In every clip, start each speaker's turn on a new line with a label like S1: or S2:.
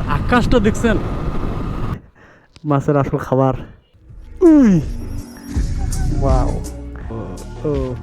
S1: আকাশটা দেখছেন? মাছের আসল খাবার। ওয়াও। ও।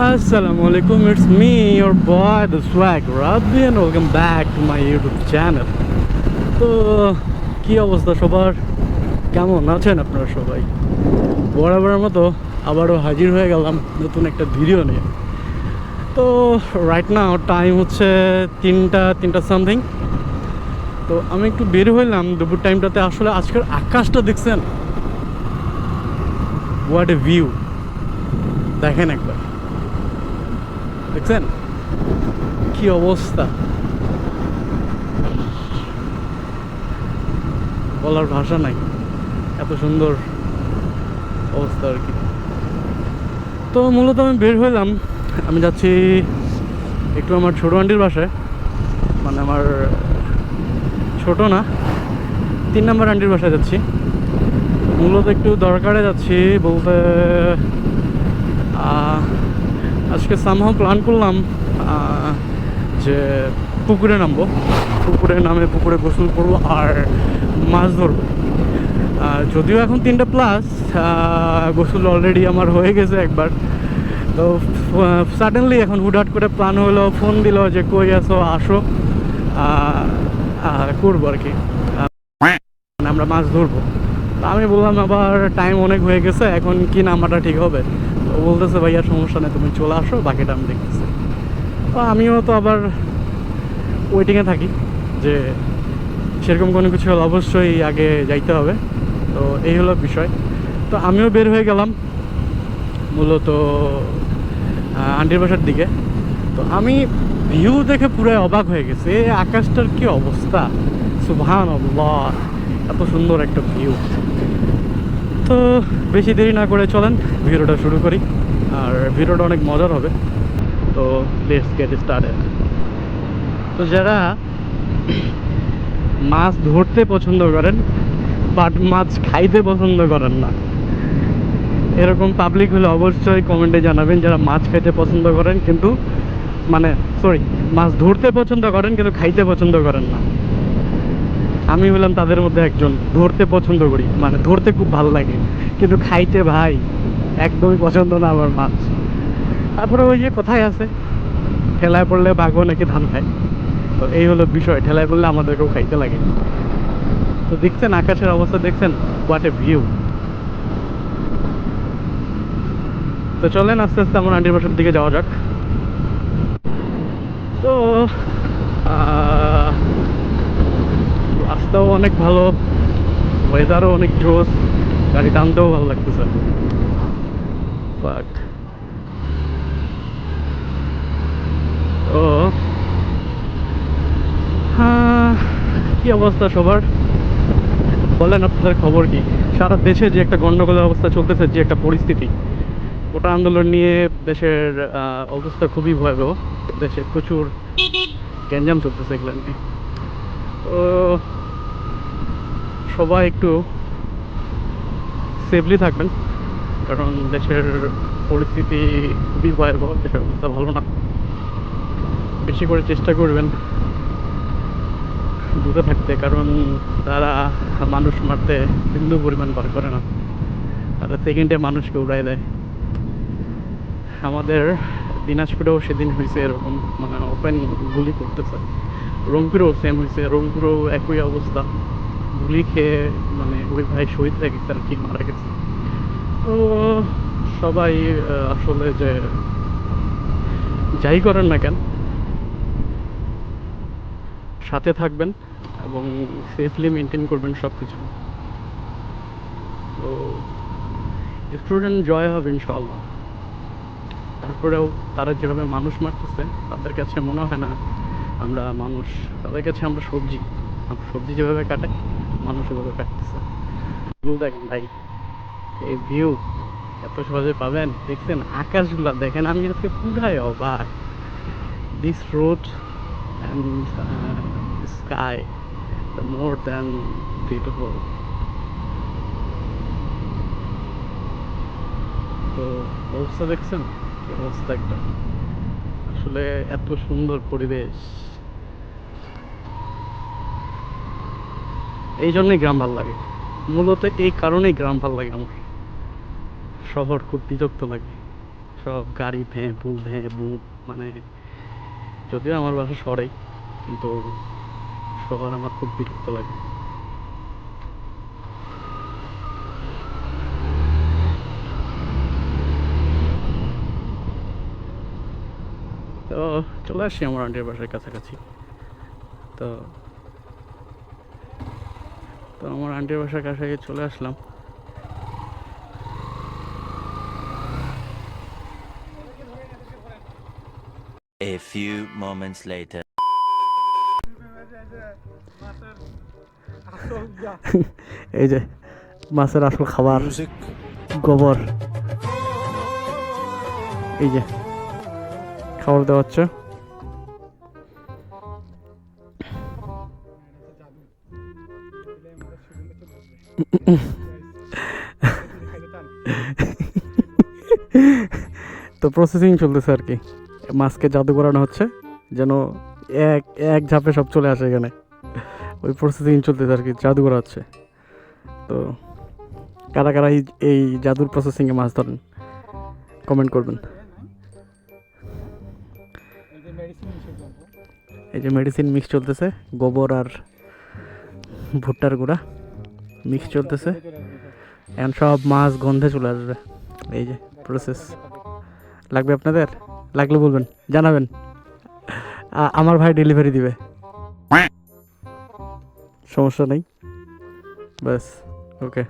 S1: Assalamu alaikum, it's me, your boy, the swag Rabbi, and welcome back to my YouTube channel. তো কি অবস্থা সবার? কেমন আছেন আপনারা সবাই? বরাবরের মতো আবারও হাজির হয়ে গেলাম নতুন একটা ভিডিও নিয়ে। তো রাইট নাও টাইম হচ্ছে তিনটা তিনটা সামথিং তো আমি একটু বের হইলাম দুপুর টাইমটাতে আসলে আজকের আকাশটা দেখছেন? হোয়াট এ ভিউ দেখেন একবার। দেখছেন? কি অবস্থা? বলার ভাষা নাই। এত সুন্দর অবস্থা আর কি। তো মূলত আমি বের হইলাম। আমি যাচ্ছি একটু আমার ছোটো আন্টির বাসায়। মানে আমার ছোট না, তিন নম্বর আন্টির বাসায় যাচ্ছি। মূলত একটু দরকারে যাচ্ছি বলতে আজকে সামহাও প্ল্যান করলাম যে পুকুরে নামবো। পুকুরে নামে পুকুরে গোসল করব আর মাছ ধরবো। যদিও এখন তিনটা প্লাস গোসল অলরেডি আমার হয়ে গেছে একবার। তো সাডেনলি এখন হুটহাট করে প্ল্যান হলো ফোন দিল যে কই আসো আসো করব আর কি। আমরা মাছ ধরবো। আমি বললাম, আবার টাইম অনেক হয়ে গেছে, এখন কি নামাটা ঠিক হবে? বলতেছে, ভাইয়া, সমস্যা নেই, তুমি চলে আসো, বাকিটা আমি দেখতেছি। তো আমিও তো আবার ওয়েটিংয়ে থাকি যে সেরকম কোনো কিছু হলে অবশ্যই আগে যাইতে হবে। তো এই হলো বিষয়। তো আমিও বের হয়ে গেলাম মূলত আন্টির বাসার দিকে। তো আমি ভিউ দেখে পুরো অবাক হয়ে গেছে এই আকাশটার কি অবস্থা? সুভান এত সুন্দর একটা ভিউ তো বেশি দেরি না করে চলেন, ভিডিওটা শুরু করি। আর ভিডিওটা অনেক মজার হবে। তো লেটস গেট স্টার্টেড তো যারা মাছ ধরতে পছন্দ করেন বাট মাছ খাইতে পছন্দ করেন না, এরকম পাবলিক হলে অবশ্যই কমেন্টে জানাবেন যারা মাছ খাইতে পছন্দ করেন, কিন্তু মানে সরি মাছ ধরতে পছন্দ করেন, কিন্তু খাইতে পছন্দ করেন না। আমি হলাম তাদের মধ্যে একজন। ধরতে পছন্দ করি। মানে ধরতে খুব ভালো লাগে। কিন্তু খাইতে ভাই, একদমই পছন্দ না আমার মাছ। তারপরে ওই যে কোথায় আছে? ঠেলায় পড়লে বাঘও নাকি ধান খায়। তো এই হলো বিষয়। ঠেলায় পড়লে আমাদেরকেও খাইতে লাগে। তো দেখছেন আকাশের অবস্থা, দেখছেন? হোয়াট এ ভিউ তো চলেন আস্তে আস্তে আমার আন্টির বাসার দিকে যাওয়া যাক। তো রাস্তাও অনেক ভালো ওয়েদারও অনেক জোস গাড়ি টানতেও ভালো লাগতেছে। বাট ও। হ্যাঁ, কি অবস্থা সবার? বলেন আপনাদের খবর কি? সারা দেশে যে একটা গন্ডগোলের অবস্থা চলতেছে যে একটা পরিস্থিতি ওটা আন্দোলন নিয়ে দেশের অবস্থা খুবই ভয়াবহ। দেশে প্রচুর গ্যাঞ্জাম চলতেছে এগুলো নিয়ে। তো সবাই একটু সেফলি থাকবেন, কারণ দেশের পরিস্থিতি খুবই ভয়াবহ, দেশের অবস্থা ভালো না। বেশি করে চেষ্টা করবেন দূরে থাকতে, কারণ তারা মানুষ মারতে বিন্দু পরিমাণ বার করে না। তারা সেকেন্ডে মানুষকে উড়াই দেয়। আমাদের দিনাজপুরেও সেদিন হয়েছে এরকম মানে ওপেন গুলি করতেছে। রংপুরেও সেম হয়েছে, রংপুরেও একই অবস্থা। গুলি খেয়ে মানে ওই ভাই শহীদ হয়ে গেছে আর কি, মারা গেছে। তো সবাই আসলে যে যাই করেন না কেন, সাথে থাকবেন এবং সেফলি মেনটেন করবেন সব কিছু তো স্টুডেন্ট জয় হবে ইনশাল্লাহ তারপরেও তারা যেভাবে মানুষ মারতেছে, তাদের কাছে মনে হয় না আমরা মানুষ, তাদের কাছে আমরা সবজি সবজি যেভাবে কাটাই মানুষ এভাবে কাটতেছে। দেখেন ভাই, এই ভিউ এত সহজে পাবেন? দেখছেন আকাশগুলা, দেখেন আমি আজকে পুরাই অবাক। This road and sky more than beautiful তো অবস্থা দেখছেন? কি অবস্থা একটা। আসলে এত সুন্দর পরিবেশ। এই জন্যই গ্রাম ভালো লাগে। মূলত এই কারণেই গ্রাম ভালো লাগে আমার। শহর খুব বিরক্ত লাগে। সব গাড়ি ভেঁ ভু ভেঁ বুক মানে যদিও আমার বাসা শহরেই কিন্তু শহর আমার খুব বিরক্ত লাগে। তো চলে আসছি আমার আন্টির বাসার কাছাকাছি। তো তো আমার আন্টির বাসার কাছাকাছি চলে আসলাম।
S2: A few moments later.
S1: এই যে মাছের আসল খাবার গোবর। এই যে খাবার দেওয়া হচ্ছে। তো প্রসেসিং চলতেছে আর কি। মাছকে জাদু করানো হচ্ছে, যেন এক এক ঝাপে সব চলে আসে এখানে। ওই প্রসেসিং চলতেছে আর কি, জাদু করা হচ্ছে। তো কারা কারা এই- জাদুর প্রসেসিংয়ে মাছ ধরেন কমেন্ট করবেন। এই যে মেডিসিন মিক্স চলতেছে, গোবর আর ভুট্টার গুঁড়া। মিক্স চলতেছে এখন সব মাছ গন্ধে চলে আসবে এই যে প্রসেস লাগবে আপনাদের লাগলে বলবেন জানাবেন আ- আমার ভাই ডেলিভারি দিবে সমস্যা নেই बस ओके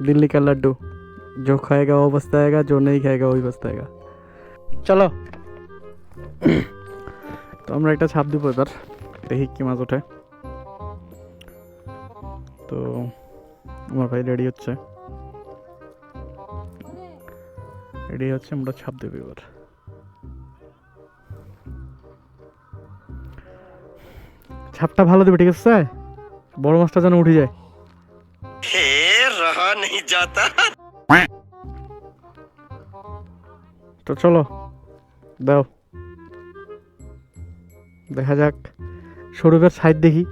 S1: दिल्ली का लड्डू जो खाएगा वो पछताएगा जो नहीं खाएगा वही पछताएगा চলো তো আমরা একটা ছাপ দিব এবার দেখি কি মাছ ওঠে তো আমার ভাই রেডি হচ্ছে। রেডি হচ্ছে আমরা ছাপ দেব এবার। ছাপটা ভালো দেবে ঠিক আছে? বড় মাছটা যেন উঠে যায়। তো চলো দাও। দেখা যাক সৌরভের সাইড দেখি।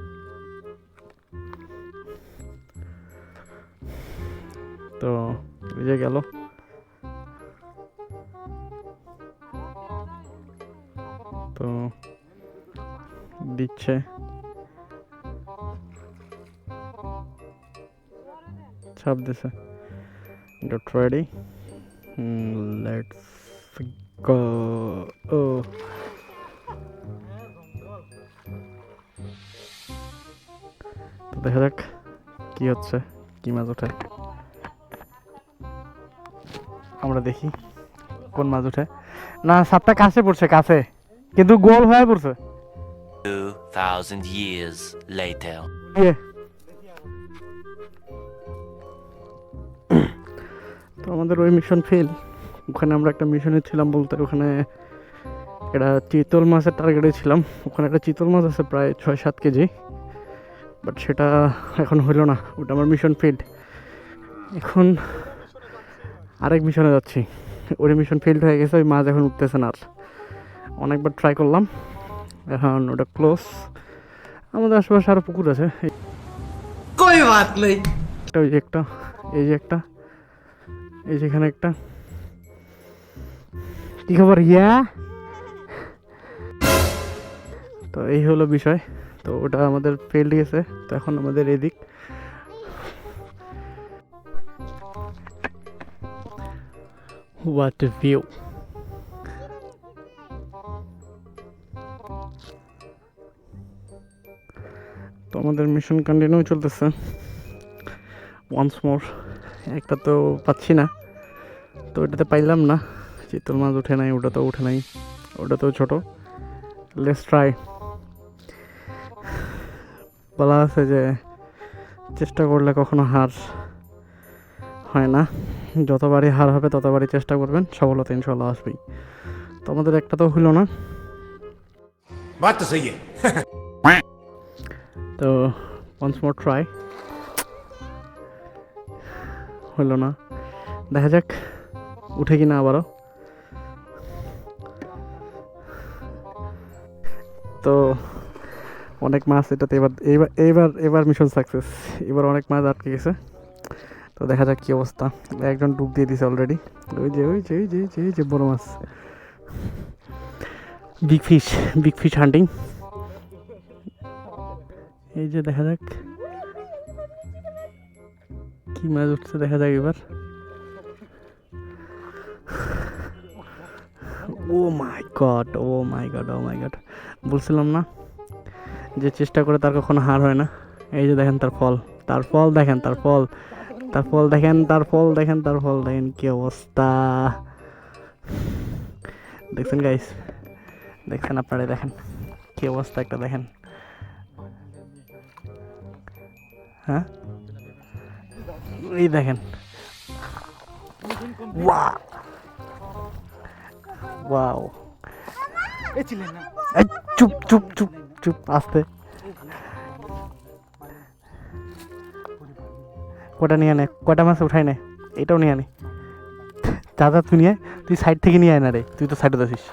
S1: যে গেল তো দিচ্ছে ছাপ দিছে Get ready. Let's go. Oh. তো দেখা যাক কি হচ্ছে, কি মাছ ওঠে আমরা দেখি কোন মাছ ওঠে না সাপটা কাছে পড়ছে কাছে। কিন্তু গোল হয়ে পড়ছে।
S2: Two thousand years later.
S1: ইয়ে। তো আমাদের ওই মিশন ফেল ওখানে আমরা একটা মিশনে ছিলাম বলতে ওখানে একটা চিতল মাছের টার্গেটে ছিলাম। ওখানে একটা চিতল মাছ আছে প্রায় ছয় সাত কেজি। বাট সেটা এখন হইল না ওটা আমার মিশন ফেল্ড এখন আরেক মিশনে যাচ্ছি। ওই মিশন ফেল্ড হয়ে গেছে ওই মাছ এখন উঠতেছে না আর। অনেকবার ট্রাই করলাম এখন ওটা ক্লোজ আমাদের আশেপাশে আরও পুকুর আছে। ওই যে একটা এই যে একটা এই যেখানে একটা। কি খবর ইয়া তো এই হলো বিষয়। তো ওটা আমাদের ফেল্ড গেছে তো এখন আমাদের এদিক। হোয়াট ভিউ তো আমাদের মিশন কন্টিনিউ চলতেছে। ওয়ান্স মোর একটা তো পাচ্ছি না। তো ওটাতে পাইলাম না। চিতল মাছ উঠে নাই, ওটা তো উঠে নাই। ওটা তো ছোট। লেটস ট্রাই বলা আছে যে, চেষ্টা করলে কখনো হার হয় না। যতবারই হার হবে ততবারই চেষ্টা করবেন সফলতা ইনশাল্লাহ আসবেই। তো আমাদের একটা তো হলো না। তো ওয়ান্স মোর ট্রাই হলো না। দেখা যাক উঠে কি না আবারও। তো অনেক মাছ এটাতে এবার এইবার এইবার এবার মিশন সাকসেস এবার অনেক মাছ আটকে গেছে। তো দেখা যাক কী অবস্থা। একজন ডুব দিয়ে দিছে অলরেডি ওই যে ওই যে ওই যে যে যে বড় মাছ। Big fish big fish hunting এই যে দেখা যাক। কি মাছ উঠছে দেখা যাক এবার। ও my god oh my god oh my god বলছিলাম না যে চেষ্টা করে তার কখনো হার হয় না। এই যে দেখেন তার ফল। তার ফল দেখেন, তার ফল। তার ফল দেখেন তার ফল দেখেন তার ফল দেখেন কি অবস্থা। দেখছেন গাইস দেখছেন আপনারাই দেখেন কি অবস্থা একটা দেখেন। হ্যাঁ? এই দেখেন। ওয়া ওয়াও চুপ চুপ চুপ চুপ আস্তে। কটা নিয়ে আনে? কটা মাছ উঠাই নে? এটাও নিয়ে আনে। দাদা তুই নিয়ে তুই সাইড থেকে নিয়ে আয় না রে, তুই তো সাইডে আছিস।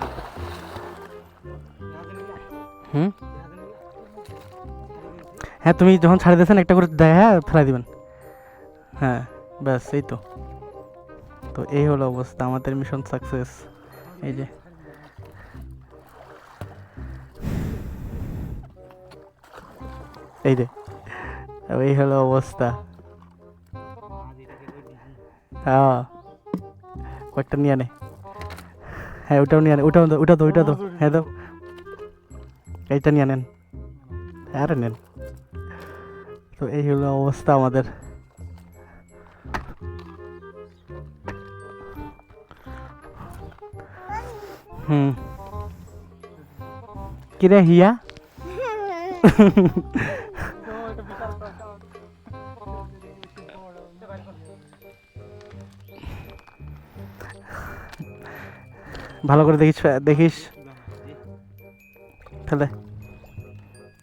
S1: হুম? হ্যাঁ তুমি যখন ছাড়ে দিয়েছেন, একটা করে দেয় হ্যাঁ ফেলাই দিবেন। হ্যাঁ ব্যাস, এই তো। তো এই হলো অবস্থা, আমাদের মিশন সাকসেস এই যে। এই যে। এই হলো অবস্থা। হ্যাঁ। কয়েকটা নিয়ে নে হ্যাঁ ওটাও নিয়ে নে ওটাও দাও ওটা তো ওইটা তো হ্যাঁ দাও। এইটা নিয়ে নেন। আরে নেন। তো এই হলো অবস্থা আমাদের। হুম। কিরে হিয়া? ভালো করে দেখিস দেখিস। তাহলে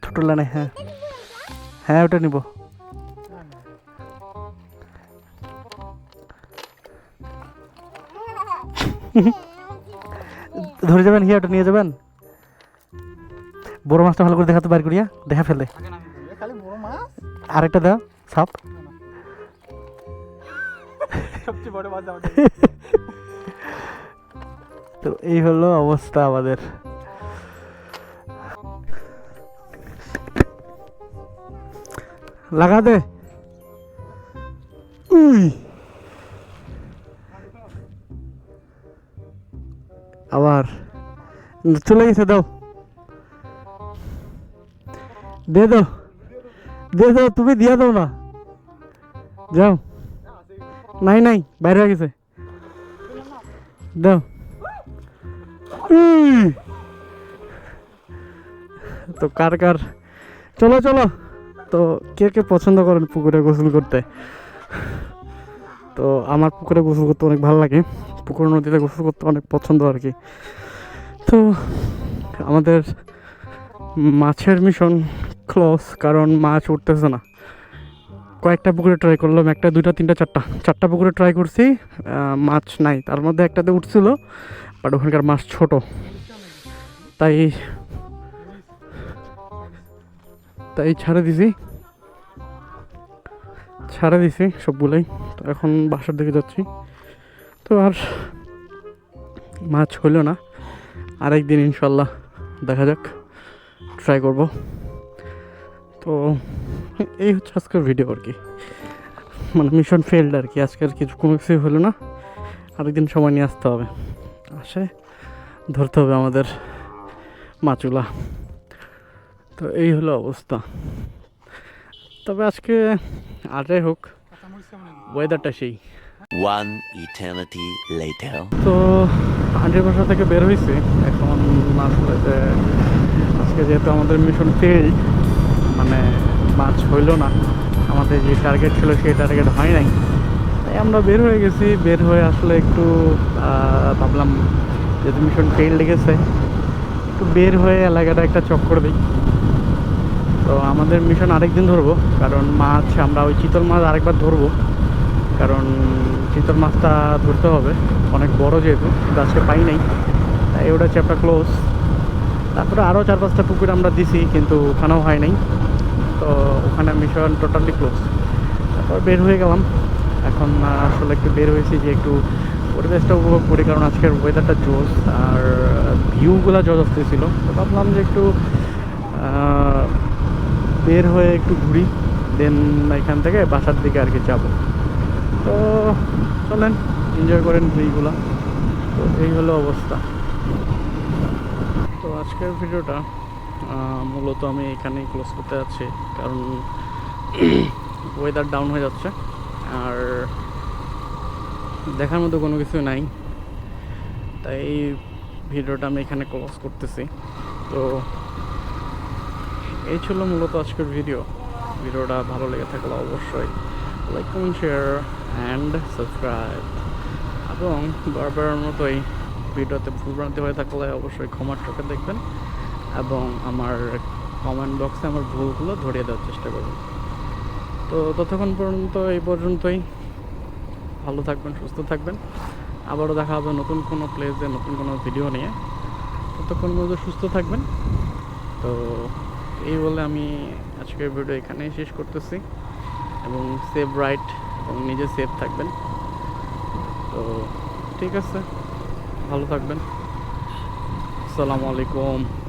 S1: ছোট লানে হ্যাঁ। হ্যাঁ ওটা নিব। ধরে যাবেন হিয়া ওটা নিয়ে যাবেন? বড় মাছটা ভালো করে দেখাতে বাইর করিয়া দেখা ফেলে। আরেকটা দাও সাপ। তো এই হলো অবস্থা আমাদের। লাগা দে। আবার। চলে গেছে, দাও। দে দাও। দে দাও, তুমি দিয়া দাও না। যাও। নাই নাই, বাইরে হয়ে গেছে। দাও। তো কার কার? চলো চলো। তো কে কে পছন্দ করেন পুকুরে গোসল করতে? তো আমার পুকুরে গোসল করতে অনেক ভালো লাগে। পুকুর নদীতে গোসল করতে অনেক পছন্দ আর কি। তো আমাদের মাছের মিশন ক্লোজ কারণ মাছ উঠতেছে না। কয়েকটা পুকুরে ট্রাই করলাম, একটা, দুইটা, তিনটা, চারটা। চারটা পুকুরে ট্রাই করছি মাছ নাই। তার মধ্যে একটাতে উঠছিল বাট ওখানকার মাছ ছোট। তাই তাই ছাড়ে দিছি। ছাড়ে দিছি সবগুলোই। তো এখন বাসার দিকে যাচ্ছি। তো আর মাছ হইল না। আরেকদিন ইনশাল্লাহ দেখা যাক। ট্রাই করব। তো এই হচ্ছে আজকের ভিডিও আর কি। মানে মিশন ফেল্ড আর কি। আজকের কিছু কোনো কিছুই হলো না। আরেকদিন সময় নিয়ে আসতে হবে। আসে। ধরতে হবে আমাদের মাচুলা। তো এই হলো অবস্থা। তবে আজকে আর হোক ওয়েদারটা সেই।
S2: One eternity later.
S1: তো আন্টির বাসা থেকে বের হয়েছে এখন মাছ ধরতে আজকে যেহেতু আমাদের মিশন ফেল মানে মাছ হইল না। আমাদের যে টার্গেট ছিল সেই টার্গেট হয় নাই। আমরা বের হয়ে গেছি, বের হয়ে আসলে একটু ভাবলাম যেহেতু মিশন ফেল লেগেছে, একটু বের হয়ে এলাকাটা একটা চক্কর দিই। তো আমাদের মিশন আরেকদিন ধরবো, কারণ মাছ, আমরা ওই চিতল মাছ আরেকবার ধরবো, কারণ চিতল মাছটা ধরতে হবে, অনেক বড় যেহেতু আজকে পাই নাই, তাই ওটা চ্যাপ্টার ক্লোজ তারপরে আরও চার পাঁচটা পুকুর আমরা দিছি, কিন্তু ওখানেও হয় নাই, তো ওখানে মিশন টোটালি ক্লোজ তারপর বের হয়ে গেলাম। এখন আসলে একটু বের হয়েছি যে একটু পরিবেশটা উপভোগ করি, কারণ আজকের ওয়েদারটা জোস আর ভিউগুলো জজ আসতেছিল তো ভাবলাম যে একটু বের হয়ে একটু ঘুরি দেন এখান থেকে বাসার দিকে আর কি যাব। তো চলেন এনজয় করেন ভিউগুলো তো এই হলো অবস্থা। তো আজকের ভিডিওটা মূলত আমি এখানেই ক্লোজ করতে যাচ্ছি, কারণ ওয়েদার ডাউন হয়ে যাচ্ছে। আর দেখার মতো কোনো কিছু নাই। তাই এই ভিডিওটা আমি এখানে ক্লোজ করতেছি। তো এই ছিল মূলত আজকের ভিডিও ভিডিওটা ভালো লেগে থাকলে অবশ্যই like comment share and subscribe এবং বারবার মতোই ভিডিওতে ভুলভ্রান্তি হয়ে থাকলে অবশ্যই ক্ষমার চোখে দেখবেন। এবং আমার কমেন্ট বক্সে আমার ভুলগুলো ধরিয়ে দেওয়ার চেষ্টা করবেন। তো ততক্ষণ পর্যন্ত এই পর্যন্তই। ভালো থাকবেন, সুস্থ থাকবেন। আবারও দেখা হবে নতুন কোনো প্লেসে নতুন কোনো ভিডিও নিয়ে। ততক্ষণ পর্যন্ত সুস্থ থাকবেন। তো এই বলে আমি আজকের ভিডিও এখানেই শেষ করতেছি। এবং সেভ রাইট এবং নিজে সেভ থাকবেন। তো ঠিক আছে, ভালো থাকবেন। আসসালামু আলাইকুম।